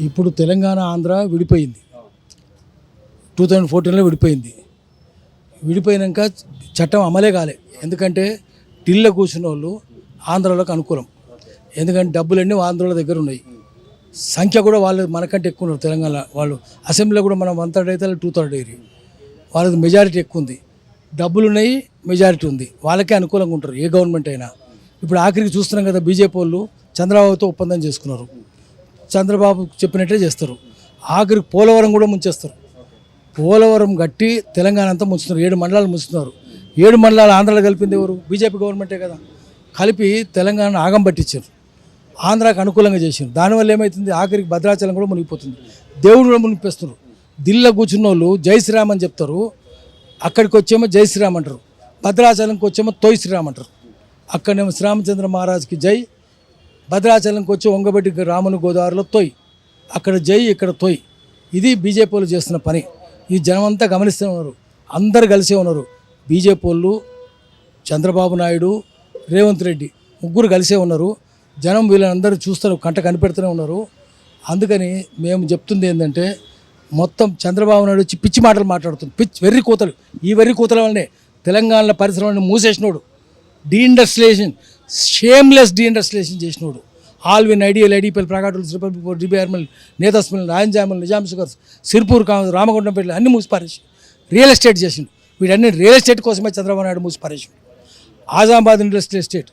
ఇప్పుడు తెలంగాణ ఆంధ్ర విడిపోయింది. Two thousand ఫోర్టీన్లో విడిపోయింది. విడిపోయినాక చట్టం అమలే కాలే. ఎందుకంటే ఢిల్లీలో కూర్చున్న వాళ్ళు ఆంధ్రలోకి అనుకూలం. ఎందుకంటే డబ్బులన్నీ ఆంధ్రాల దగ్గర ఉన్నాయి. సంఖ్య కూడా వాళ్ళు మనకంటే ఎక్కువ ఉన్నారు తెలంగాణ వాళ్ళు. అసెంబ్లీలో కూడా మనం వన్ థర్డ్ అయితే టూ థర్డ్ అయ్యి వాళ్ళది మెజారిటీ ఎక్కువ ఉంది. డబ్బులు ఉన్నాయి మెజారిటీ ఉంది. వాళ్ళకే అనుకూలంగా ఉంటారు ఏ గవర్నమెంట్ అయినా. ఇప్పుడు ఆఖరికి చూస్తున్నాం కదా బీజేపీ వాళ్ళు చంద్రబాబుతో ఒప్పందం చేసుకున్నారు. చంద్రబాబు చెప్పినట్టే చేస్తారు. ఆఖరికి పోలవరం కూడా ముంచేస్తారు. పోలవరం కట్టి తెలంగాణ అంతా ముంచుతున్నారు. ఏడు మండలాలు ముంచుతున్నారు. ఏడు మండలాలు ఆంధ్రాలో కలిపింది ఎవరు? బీజేపీ గవర్నమెంటే కదా. కలిపి తెలంగాణ ఆగం పట్టించారు. ఆంధ్రాకి అనుకూలంగా చేశారు. దానివల్ల ఏమవుతుంది ఆఖరికి భద్రాచలం కూడా మునిగిపోతుంది. దేవుడు కూడా మునిగిపోస్తున్నారు దిల్లో కూర్చున్న వాళ్ళు జై శ్రీరామ్ అని చెప్తారు. అక్కడికి వచ్చేమో జై శ్రీరామ్ అంటారు. భద్రాచలంకి వచ్చేమో తోయ్ శ్రీరామ్ అంటారు. అక్కడనేమో శ్రీరామచంద్ర మహారాజ్కి జై భద్రాచలంకి వచ్చి వంగబెట్టి రాముని గోదావరిలో తొయ్. అక్కడ జై ఇక్కడ తొయ్. ఇది బీజేపీ వాళ్ళు చేస్తున్న పని. ఈ జనమంతా గమనిస్తూ ఉన్నారు. అందరు కలిసే ఉన్నారు. బీజేపీ వాళ్ళు చంద్రబాబు నాయుడు రేవంత్ రెడ్డి ముగ్గురు కలిసే ఉన్నారు. జనం వీళ్ళందరూ చూస్తారు కంట కనిపెడుతూనే ఉన్నారు. అందుకని మేము చెప్తుంది ఏంటంటే మొత్తం చంద్రబాబు నాయుడు వచ్చి పిచ్చి మాటలు మాట్లాడుతుంది. పిచ్చి వెర్రి కూతలు. ఈ వెర్రి కూతల వల్లనే తెలంగాణలో పరిశ్రమని మూసేసినోడు. డీఇండస్ట్రియేషన్ షేమ్లెస్ డీఇండస్ట్రియలైజేషన్ చేసినోడు. ఆల్విన్ ఐడియల్ ఐడిపిఎల్ ప్రకాటులు రిపబ్లిక్ డిబిఆర్మల్ నేతస్మిల్ రాయంజామల్ నిజాం షుగర్స్ సిర్పూర్ కా రామగుండంపేట అన్ని మూసిపారేసి రియల్ ఎస్టేట్ చేసిండు. వీడన్ని రియల్ ఎస్టేట్ కోసమే చంద్రబాబు నాయుడు మూసిపారేసిండు ఆజామాబాద్ ఇండస్ట్రియల్ ఎస్టేట్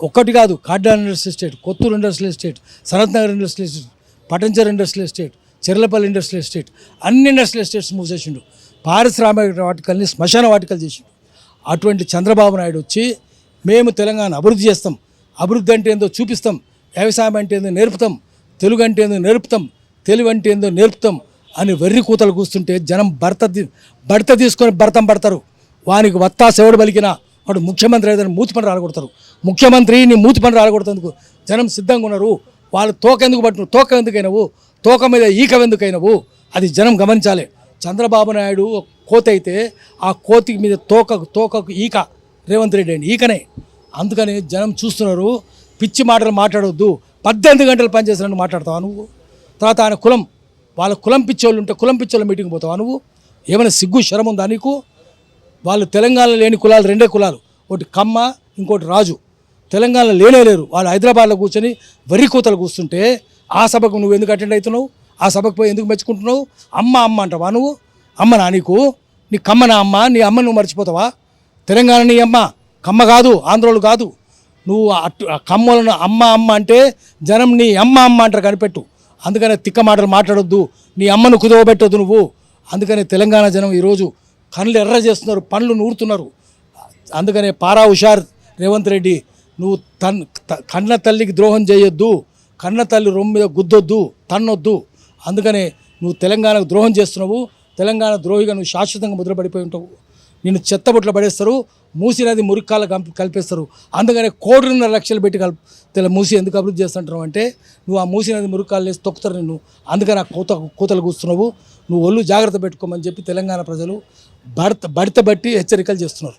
ఒక్కటి కాదు కాడ్డాన్ industrial estate Kothur industrial estate Sanath Nagar industrial estate Patancheru industrial estate Cherlapalli industrial estate అన్ని ఇండస్ట్రియల్ ఎస్టేట్స్ మూసేసిండు పారిశ్రామిక వాటికల్ని శ్మశాన వాటికలు చేసిండు. అటువంటి చంద్రబాబు నాయుడు వచ్చి మేము తెలంగాణ అభివృద్ధి చేస్తాం. అభివృద్ధి అంటే ఏందో చూపిస్తాం. వ్యవసాయం అంటే ఏందో నేర్పుతాం. తెలుగు అంటే ఏందో నేర్పుతాం. తెలుగు అంటే ఏందో నేర్పుతాం అని వెర్రి కూతలు కూస్తుంటే జనం భర్త భర్త తీసుకొని భర్తం పడతారు. వానికి వత్తా శివుడు పలికినా వాడు ముఖ్యమంత్రి ఏదైనా మూతి పని రాలగొడతారు. ముఖ్యమంత్రిని మూతి పని రాలగొడుతందుకు జనం సిద్ధంగా ఉన్నారు. వాళ్ళు తోక ఎందుకు పట్టు తోక ఎందుకైనవు? తోక మీద ఈక ఎందుకైనవు? అది జనం గమనించాలి. చంద్రబాబు నాయుడు కోత అయితే ఆ కోతి మీద తోకకు తోకకు ఈక రేవంత్ రెడ్డి అండి ఈకనే. అందుకని జనం చూస్తున్నారు పిచ్చి మాటలు మాట్లాడొద్దు. పద్దెనిమిది గంటలు పనిచేసినట్టు మాట్లాడతావా నువ్వు? తర్వాత ఆయన కులం వాళ్ళ కులం పిచ్చోళ్ళు ఉంటే కులం పిచ్చోళ్ళ మీటింగ్ పోతావా నువ్వు? ఏమైనా సిగ్గు శరం ఉందా నీకు? వాళ్ళు తెలంగాణలో లేని కులాలు రెండే కులాలు. ఒకటి కమ్మ ఇంకోటి రాజు. తెలంగాణలో లేనే లేరు. వాళ్ళు హైదరాబాద్లో కూర్చొని వరి కూతలు కూర్చుంటే ఆ సభకు నువ్వు ఎందుకు అటెండ్ అవుతున్నావు? ఆ సభకు పోయి ఎందుకు మెచ్చుకుంటున్నావు? అమ్మ అమ్మ అంటావా నువ్వు? అమ్మనా నీకు? నీ కమ్మ నా అమ్మ నీ అమ్మ నువ్వు మర్చిపోతావా? తెలంగాణ నీ అమ్మ కమ్మ కాదు ఆంధ్రోలు కాదు. నువ్వు అటు కమ్మలను అమ్మ అమ్మ అంటే జనం నీ అమ్మ అమ్మ అంటారు కనిపెట్టు. అందుకనే తిక్క మాటలు మాట్లాడొద్దు నీ అమ్మను కుదవబెట్టొద్దు నువ్వు. అందుకని తెలంగాణ జనం ఈరోజు కళ్ళు ఎర్ర చేస్తున్నారు పండ్లు నూరుతున్నారు. అందుకనే పారా హుషార్ రేవంత్ రెడ్డి నువ్వు తన్ త- కన్న తల్లికి ద్రోహం చేయొద్దు కన్న తల్లి రొమ్ము మీద గుద్దొద్దు తన్నొద్దు. అందుకనే నువ్వు తెలంగాణకు ద్రోహం చేస్తున్నావు తెలంగాణ ద్రోహిగా నువ్వు శాశ్వతంగా ముద్రపడిపోయి ఉంటావు. నిన్ను చెత్తబుట్లో పడేస్తారు మూసి నది మురికాల కలిపేస్తారు. అందుకనే కోటిన్నర లక్షలు పెట్టి కల్ప తెల మూసి ఎందుకు అభివృద్ధి చేస్తుంటావు అంటే నువ్వు ఆ మూసి నది మురికాలు వేసి తొక్కుతారు నిన్ను. అందుకని ఆ కూత కూతలు కూస్తున్నావు నువ్వు ఒళ్ళు జాగ్రత్త పెట్టుకోమని చెప్పి తెలంగాణ ప్రజలు బడత బడిత బట్టి హెచ్చరికలు చేస్తున్నారు.